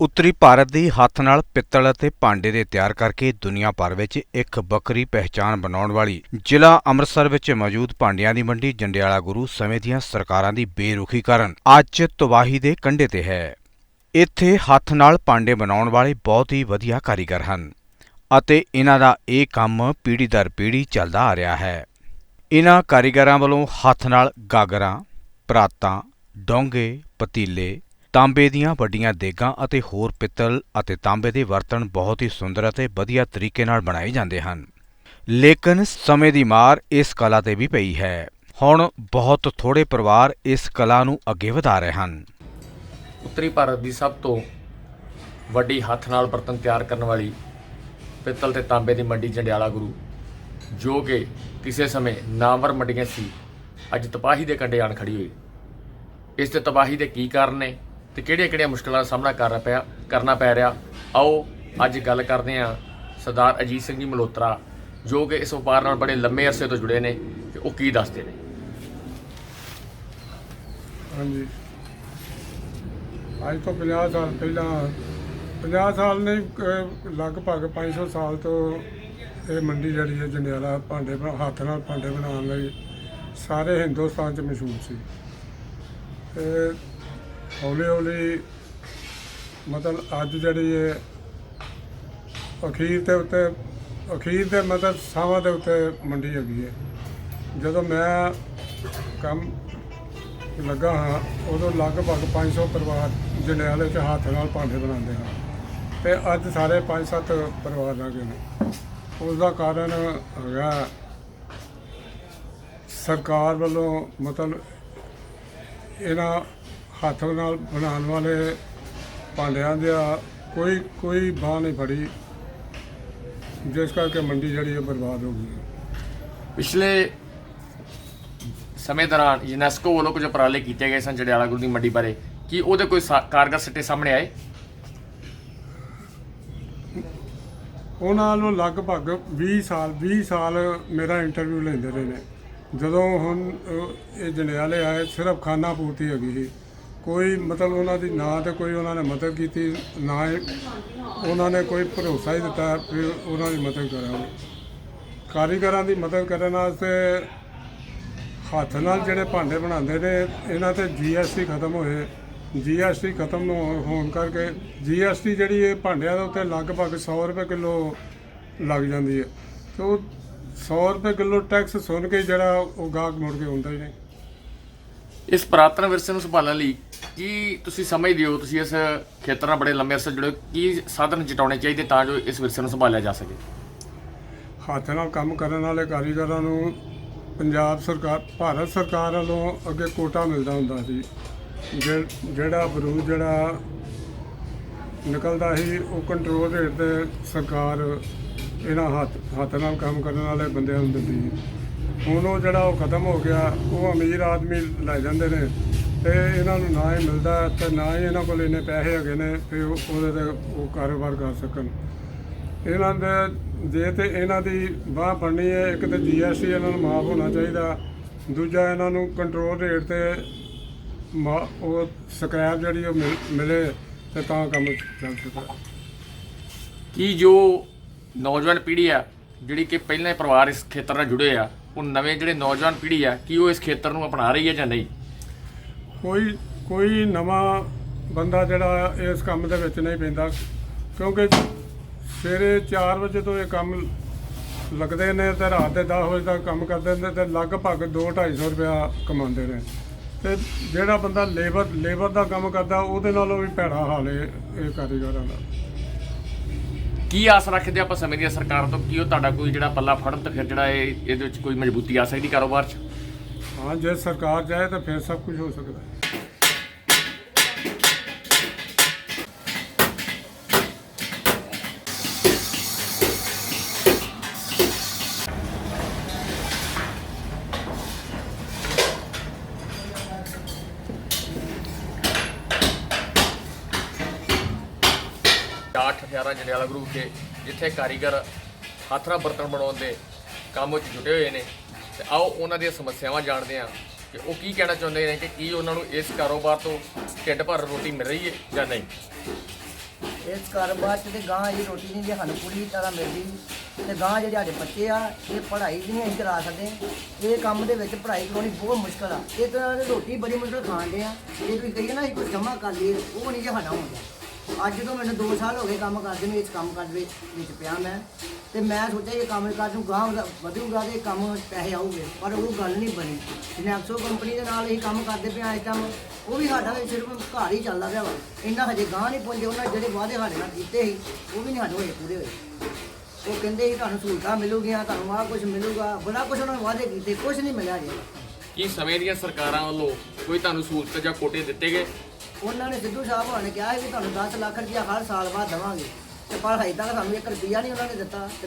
ਉੱਤਰੀ ਭਾਰਤ ਦੀ ਹੱਥ ਨਾਲ ਪਿੱਤਲ ਅਤੇ ਭਾਂਡੇ ਦੇ ਤਿਆਰ ਕਰਕੇ ਦੁਨੀਆ ਭਰ ਵਿੱਚ ਇੱਕ ਵੱਖਰੀ ਪਹਿਚਾਣ ਬਣਾਉਣ ਵਾਲੀ ਜ਼ਿਲ੍ਹਾ ਅੰਮ੍ਰਿਤਸਰ ਵਿੱਚ ਮੌਜੂਦ ਭਾਂਡਿਆਂ ਦੀ ਮੰਡੀ ਜੰਡਿਆਲਾ ਗੁਰੂ ਸਮੇਂ ਦੀਆਂ ਸਰਕਾਰਾਂ ਦੀ ਬੇਰੁਖੀ ਕਾਰਨ ਅੱਜ ਤਬਾਹੀ ਦੇ ਕੰਢੇ ਤੇ ਹੈ। ਇੱਥੇ ਹੱਥ ਨਾਲ ਭਾਂਡੇ ਬਣਾਉਣ ਵਾਲੇ ਬਹੁਤ ਹੀ ਵਧੀਆ ਕਾਰੀਗਰ ਹਨ ਅਤੇ ਇਹਨਾਂ ਦਾ ਇਹ ਕੰਮ ਪੀੜ੍ਹੀ ਦਰ ਪੀੜ੍ਹੀ ਚੱਲਦਾ ਆ ਰਿਹਾ ਹੈ। ਇਹਨਾਂ ਕਾਰੀਗਰਾਂ ਵੱਲੋਂ ਹੱਥ ਨਾਲ ਗਾਗਰਾਂ, ਪਰਾਤਾਂ, ਡੋਂਗੇ, ਪਤੀਲੇ ਤਾਂਬੇ ਦੀਆਂ ਵੱਡੀਆਂ ਦੇਗਾਂ ਅਤੇ ਹੋਰ ਪਿੱਤਲ ਅਤੇ ਤਾਂਬੇ ਦੇ ਬਰਤਨ ਬਹੁਤ ਹੀ ਸੁੰਦਰ ਅਤੇ ਵਧੀਆ ਤਰੀਕੇ ਨਾਲ ਬਣਾਏ ਜਾਂਦੇ ਹਨ। ਲੇਕਿਨ ਸਮੇਂ ਦੀ ਮਾਰ ਇਸ ਕਲਾ ਤੇ ਵੀ ਪਈ ਹੈ। ਹੁਣ ਬਹੁਤ ਥੋੜੇ ਪਰਿਵਾਰ ਇਸ ਕਲਾ ਨੂੰ ਅੱਗੇ ਵਧਾ ਰਹੇ ਹਨ। ਉੱਤਰੀ ਭਾਰਤ ਦੀ ਸਭ ਤੋਂ ਵੱਡੀ ਹੱਥ ਨਾਲ ਬਰਤਨ ਤਿਆਰ ਕਰਨ ਵਾਲੀ ਪਿੱਤਲ ਤੇ ਤਾਂਬੇ ਦੀ ਮੰਡੀ ਜੰਡਿਆਲਾ ਗੁਰੂ, ਜੋ ਕਿ ਕਿਸੇ ਸਮੇਂ ਨਾਮਵਰ ਮੰਡੀਆਂ ਸੀ, ਅੱਜ ਤਬਾਹੀ ਦੇ ਕੰਢੇ ਆਣ ਖੜੀ ਹੋਈ। ਇਸ ਤੇ ਤਬਾਹੀ ਦੇ ਕੀ ਕਾਰਨ ਨੇ? ਤੇ ਕਿਹੜੀਆਂ-ਕਿਹੜੀਆਂ ਮੁਸ਼ਕਲਾਂ ਦਾ ਸਾਹਮਣਾ ਕਰਨਾ ਪਿਆ, ਕਰਨਾ ਪੈ ਰਿਹਾ? ਆਓ, ਅੱਜ ਗੱਲ ਕਰਦੇ ਹਾਂ ਸਰਦਾਰ ਅਜੀਤ ਸਿੰਘ ਜੀ ਮਲਹੋਤਰਾ, ਜੋ ਕਿ ਇਸ ਵਪਾਰ ਨਾਲ ਬੜੇ ਲੰਮੇ ਅਰਸੇ ਤੋਂ ਜੁੜੇ ਨੇ, ਤੇ ਉਹ ਕੀ ਦੱਸਦੇ ਨੇ? ਹਾਂਜੀ। ਅੱਜ ਤੋਂ 50 ਸਾਲ ਪਹਿਲਾਂ 50 ਸਾਲ ਨਹੀਂ, ਅਹ ਲਗਭਗ 500 ਸਾਲ ਤੋਂ ਇਹ ਮੰਡੀ ਜਿਹੜੀ ਹੈ, ਜੰਡਿਆਲਾ ਭਾਂਡੇ ਬਣਾ- ਹੱਥ ਨਾਲ ਭਾਂਡੇ ਬਣਾਉਣ ਲਈ ਸਾਰੇ ਹਿੰਦੁਸਤਾਨ 'ਚ ਮਸ਼ਹੂਰ ਸੀ। ਤੇ ਹੌਲੀ ਹੌਲੀ ਮਤਲਬ ਅੱਜ ਜਿਹੜੀ ਹੈ ਅਖੀਰ ਦੇ ਉੱਤੇ, ਅਖੀਰ ਦੇ ਮਤਲਬ ਸਾਵਾਂ ਦੇ ਉੱਤੇ ਮੰਡੀ ਹੈਗੀ ਹੈ। ਜਦੋਂ ਮੈਂ ਕੰਮ ਲੱਗਾ ਹਾਂ, ਉਦੋਂ ਲਗਭਗ 500 ਪਰਿਵਾਰ ਜੰਡਿਆਲੇ 'ਚ ਹੱਥ ਨਾਲ ਭਾਂਡੇ ਬਣਾਉਂਦੇ ਹਾਂ ਤੇ ਅੱਜ ਸਾਰੇ 5-7 ਪਰਿਵਾਰ ਆ ਗਏ ਨੇ। ਉਸ ਦਾ ਕਾਰਨ ਹੈਗਾ ਸਰਕਾਰ ਵੱਲੋਂ ਮਤਲਬ ਇਹਨਾਂ ਹੱਥ ਨਾਲ ਬਣਾਉਣ ਵਾਲੇ ਭਾਂਡਿਆਂ ਦਾ ਕੋਈ ਕੋਈ ਬਾਹ ਨਹੀਂ ਫੜੀ। ਜਿਸ ਕਰਕੇ ਮੰਡੀ ਜਿਹੜੀ ਹੈ ਬਰਬਾਦ ਹੋ ਗਈ। ਪਿਛਲੇ ਸਮੇਂ ਦੌਰਾਨ ਯੂਨੈਸਕੋ ਵੱਲੋਂ ਕੁਝ ਉਪਰਾਲੇ ਕੀਤੇ ਗਏ ਸਨ ਜੜਿਆਲਾ ਗੁਰੂ ਦੀ ਮੰਡੀ ਬਾਰੇ। ਕੀ ਉਹਦੇ ਕੋਈ ਕਾਰਗਰ ਸਿੱਟੇ ਸਾਹਮਣੇ ਆਏ? ਉਹਨਾਂ ਨੂੰ ਲਗਭਗ 20 ਸਾਲ 20 ਸਾਲ ਮੇਰਾ ਇੰਟਰਵਿਊ ਲੈਂਦੇ ਰਹੇ ਨੇ। ਜਦੋਂ ਹੁਣ ਇਹ ਜੰਡਿਆਲੇ ਆਏ ਸਿਰਫ ਖਾਨਾ ਪੂਰਤੀ ਹੈਗੀ ਸੀ। ਕੋਈ ਮਤਲਬ ਉਹਨਾਂ ਦੀ ਨਾ ਤੇ ਕੋਈ ਉਹਨਾਂ ਨੇ ਮਦਦ ਕੀਤੀ, ਨਾ ਹੀ ਉਹਨਾਂ ਨੇ ਕੋਈ ਭਰੋਸਾ ਹੀ ਦਿੱਤਾ ਵੀ ਉਹਨਾਂ ਦੀ ਮਦਦ ਕਰਾਂਗੇ। ਕਾਰੀਗਰਾਂ ਦੀ ਮਦਦ ਕਰਨ ਵਾਸਤੇ ਹੱਥ ਨਾਲ ਜਿਹੜੇ ਭਾਂਡੇ ਬਣਾਉਂਦੇ ਨੇ, ਇਹਨਾਂ ਤੇ ਜੀਐਸਟੀ ਖਤਮ ਹੋਏ। ਜੀਐਸਟੀ ਖਤਮ ਹੋ- ਹੋਣ ਕਰਕੇ ਜੀਐਸਟੀ ਜਿਹੜੀ ਇਹ ਭਾਂਡਿਆਂ ਦੇ ਉੱਤੇ ਲਗਭਗ 100 ਰੁਪਏ ਕਿਲੋ ਲੱਗ ਜਾਂਦੀ ਹੈ। ਤੇ ਉਹ 100 ਰੁਪਏ ਕਿਲੋ ਟੈਕਸ ਸੁਣ ਕੇ ਜਿਹੜਾ ਉਹ ਗਾਹਕ ਮੁੜ ਕੇ ਹੁੰਦਾ ਹੀ ਨਹੀਂ। ਇਸ ਪੁਰਾਤਨ ਵਿਰਸੇ ਨੂੰ ਸੰਭਾਲਣ ਲਈ ਕੀ ਤੁਸੀਂ ਸਮਝਦੇ ਹੋ, ਤੁਸੀਂ ਇਸ ਖੇਤਰ ਨਾਲ ਬੜੇ ਲੰਮੇ ਅਰਸੇ ਜੁੜੇ ਕੀ ਸਾਧਨ ਜਟਾਉਣੇ ਚਾਹੀਦੇ ਤਾਂ ਜੋ ਇਸ ਵਿਰਸੇ ਨੂੰ ਸੰਭਾਲਿਆ ਜਾ ਸਕੇ? ਹੱਥ ਨਾਲ ਕੰਮ ਕਰਨ ਵਾਲੇ ਕਾਰੀਗਰਾਂ ਨੂੰ ਪੰਜਾਬ ਸਰਕਾਰ, ਭਾਰਤ ਸਰਕਾਰ ਵੱਲੋਂ ਅੱਗੇ ਕੋਟਾ ਮਿਲਦਾ ਹੁੰਦਾ ਸੀ। ਜਿਹੜਾ ਬਰੂਦ ਜਿਹੜਾ ਨਿਕਲਦਾ ਸੀ, ਉਹ ਕੰਟਰੋਲ ਰੇਟ ਤੇ ਸਰਕਾਰ ਇਹਨਾਂ ਹੱਥ ਹੱਥ ਨਾਲ ਕੰਮ ਕਰਨ ਵਾਲੇ ਬੰਦਿਆਂ ਨੂੰ ਦਿੰਦੀ ਸੀ। ਹੁਣ ਉਹ ਜਿਹੜਾ ਉਹ ਖਤਮ ਹੋ ਗਿਆ, ਉਹ ਅਮੀਰ ਆਦਮੀ ਲੈ ਜਾਂਦੇ ਨੇ ਤੇ ਇਹਨਾਂ ਨੂੰ ਨਾ ਹੀ ਮਿਲਦਾ ਤੇ ਨਾ ਹੀ ਇਹਨਾਂ ਕੋਲ ਇੰਨੇ ਪੈਸੇ ਹੈਗੇ ਨੇ ਕਿ ਉਹ ਉਹਦੇ ਤੇ ਉਹ ਕਾਰੋਬਾਰ ਕਰ ਸਕਣ। ਇਹਨਾਂ ਦੇ, ਜੇ ਤੇ ਇਹਨਾਂ ਦੀ ਬਾਹ ਬਣਨੀ ਹੈ, ਇੱਕ ਤੇ ਜੀਐਸਟੀ ਇਹਨਾਂ ਨੂੰ ਮਾਫ ਹੋਣਾ ਚਾਹੀਦਾ, ਦੂਜਾ ਇਹਨਾਂ ਨੂੰ ਕੰਟਰੋਲ ਰੇਟ ਤੇ ਮਾ- ਉਹ ਸਕ੍ਰੈਪ ਜਿਹੜੀ ਉਹ ਮਿਲ- ਮਿਲੇ ਤੇ ਤਾਂ ਕੰਮ ਚੱਲ ਸਕਦਾ। ਕੀ ਜੋ ਨੌਜਵਾਨ ਪੀੜ੍ਹੀ ਆ, ਜਿਹੜੀ ਕਿ ਪਹਿਲਾਂ ਹੀ ਪਰਿਵਾਰ ਇਸ ਖੇਤਰ ਨਾਲ ਜੁੜੇ ਆ ਉਹ ਨਵੇਂ ਜਿਹੜੇ ਨੌਜਵਾਨ ਪੀੜ੍ਹੀ ਆ, ਕੀ ਉਹ ਇਸ ਖੇਤਰ ਨੂੰ ਅਪਣਾ ਰਹੀ ਹੈ ਜਾਂ ਨਹੀਂ? ਕੋਈ ਕੋਈ ਨਵਾਂ ਬੰਦਾ ਜਿਹੜਾ ਇਸ ਕੰਮ ਦੇ ਵਿੱਚ ਨਹੀਂ ਪੈਂਦਾ, ਕਿਉਂਕਿ ਸਵੇਰੇ 4 ਵਜੇ ਤੋਂ ਇਹ ਕੰਮ ਲੱਗਦੇ ਨੇ ਤੇ ਰਾਤ ਦੇ 10 ਵਜੇ ਤੱਕ ਕੰਮ ਕਰਦੇ ਨੇ ਤੇ ਲਗਭਗ 2-250 ਰੁਪਇਆ ਕਮਾਉਂਦੇ ਨੇ। ਤੇ ਜਿਹੜਾ ਬੰਦਾ ਲੇਬਰ ਲੇਬਰ ਦਾ ਕੰਮ ਕਰਦਾ, ਉਹਦੇ ਨਾਲੋਂ ਵੀ ਭੈੜਾ ਹਾਲ ਇਹ ਕਾਰੀਗਰਾਂ ਦਾ। ਕੀ ਆਸ ਰੱਖਦੇ ਆਪਾਂ ਸਮੇਂ ਦੀ ਸਰਕਾਰ ਤੋਂ? ਕੀ ਉਹ ਤੁਹਾਡਾ ਕੋਈ ਜਿਹੜਾ ਪੱਲਾ ਫੜਨ ਤੇ ਫਿਰ ਜਿਹੜਾ ਇਹ ਇਹਦੇ ਵਿੱਚ ਕੋਈ ਮਜ਼ਬੂਤੀ ਆ ਸਕਦੀ ਕਾਰੋਬਾਰ 'ਚ? ਹਾਂ, ਜੇ ਸਰਕਾਰ ਚਾਹੇ ਤਾਂ ਫਿਰ ਸਭ ਕੁਝ ਹੋ ਸਕਦਾ ਹੈ। ਜਾਟ ਹਥਿਆਰਾਂ ਜੰਡਿਆਲਾ ਗਰੁੱਪ ਦੇ ਜਿੱਥੇ ਕਾਰੀਗਰ ਹੱਥ ਨਾਲ ਬਰਤਨ ਬਣਾਉਣ ਦੇ ਕੰਮ ਵਿੱਚ ਜੁਟੇ ਹੋਏ ਨੇ। ਤੇ ਆਓ ਉਹਨਾਂ ਦੀਆਂ ਸਮੱਸਿਆਵਾਂ ਜਾਣਦੇ ਹਾਂ ਕਿ ਉਹ ਕੀ ਕਹਿਣਾ ਚਾਹੁੰਦੇ ਨੇ ਕਿ ਕੀ ਉਹਨਾਂ ਨੂੰ ਇਸ ਕਾਰੋਬਾਰ ਤੋਂ ਢਿੱਡ ਭਰ ਰੋਟੀ ਮਿਲ ਰਹੀ ਹੈ ਜਾਂ ਨਹੀਂ? ਇਸ ਕਾਰੋਬਾਰ 'ਚ ਤੇ ਗਾਂ ਇਹ ਰੋਟੀ ਨਹੀਂ ਜੇ ਸਾਨੂੰ ਪੂਰੀ ਤਰ੍ਹਾਂ ਮਿਲਦੀ, ਤੇ ਗਾਂ ਜਿਹੜੇ ਸਾਡੇ ਬੱਚੇ ਆ, ਇਹ ਪੜ੍ਹਾਈ ਵੀ ਨਹੀਂ ਅਸੀਂ ਕਰਾ ਸਕਦੇ। ਇਹ ਕੰਮ ਦੇ ਵਿੱਚ ਪੜ੍ਹਾਈ ਕਰਾਉਣੀ ਬਹੁਤ ਮੁਸ਼ਕਲ ਆ। ਇਹ ਤਰ੍ਹਾਂ ਦੀ ਰੋਟੀ ਬੜੀ ਮੁਸ਼ਕਲ ਖਾਂਦੇ ਆ। ਇਹ ਕੋਈ ਕਹੀਏ ਨਾ, ਅਸੀਂ ਕੁਝ ਜਮਾ ਕਰ ਲਈਏ, ਉਹ ਨਹੀਂ ਜੇ ਸਾਡਾ ਹੁੰਦਾ। ਅੱਜ ਤੋਂ ਮੈਨੂੰ 2 ਸਾਲ ਹੋ ਗਏ ਕੰਮ ਕਰਦੇ ਨੂੰ, ਇਸ ਕੰਮ ਕਰ ਵਿੱਚ ਵਿੱਚ ਪਿਆ ਮੈਂ। ਤੇ ਮੈਂ ਸੋਚਿਆ ਇਹ ਕੰਮ ਕਰ ਨੂੰ ਗਾਂ ਵਧੂਗਾ ਤੇ ਕੰਮ ਪੈਸੇ ਆਉਗੇ ਪਰ ਉਹ ਗੱਲ ਨਹੀਂ ਬਣੀ। ਜਨੈਕਸੋ ਕੰਪਨੀ ਦੇ ਨਾਲ ਅਸੀਂ ਕੰਮ ਕਰਦੇ ਪਿਆ ਇਸ ਟਾਈਮ ਉਹ ਵੀ ਸਾਡਾ ਸਿਰਫ ਘਰ ਹੀ ਚੱਲਦਾ ਪਿਆ ਵਾ। ਇੰਨਾ ਹਜੇ ਗਾਂ ਨਹੀਂ ਪਹੁੰਚੇ ਉਹਨਾਂ ਜਿਹੜੇ ਵਾਅਦੇ ਸਾਡੇ ਨਾਲ ਕੀਤੇ ਸੀ, ਉਹ ਵੀ ਨਹੀਂ ਸਾਡੇ ਹੋਏ ਪੂਰੇ ਹੋਏ। ਉਹ ਕਹਿੰਦੇ ਸੀ ਤੁਹਾਨੂੰ ਸਹੂਲਤਾਂ ਮਿਲੂਗੀਆਂ, ਤੁਹਾਨੂੰ ਆਹ ਕੁਝ ਮਿਲੂਗਾ, ਬੜਾ ਕੁਝ ਉਹਨਾਂ ਨੇ ਵਾਅਦੇ ਕੀਤੇ ਕੁਝ ਨਹੀਂ ਮਿਲਿਆ ਜੀ ਕੀ ਸਮੇਂ ਦੀਆਂ ਸਰਕਾਰਾਂ ਵੱਲੋਂ ਕੋਈ ਤੁਹਾਨੂੰ ਸਹੂਲਤ ਜਾਂ ਕੋਟੇ ਦਿੱਤੇ ਗਏ? ਉਹਨਾਂ ਨੇ ਸਿੱਧੂ ਸਾਹਿਬ ਹੋਣਾ ਨੇ ਕਿਹਾ ਸੀ ਕਿ ਤੁਹਾਨੂੰ 10 ਲੱਖ ਰੁਪਇਆ ਹਰ ਸਾਲ ਬਾਅਦ ਦੇਵਾਂਗੇ ਤੇ ਪਰ ਹਜੇ ਤੱਕ ਸਾਨੂੰ 1 ਰੁਪਿਆ ਨਹੀਂ ਉਹਨਾਂ ਨੇ ਦਿੱਤਾ ਤੇ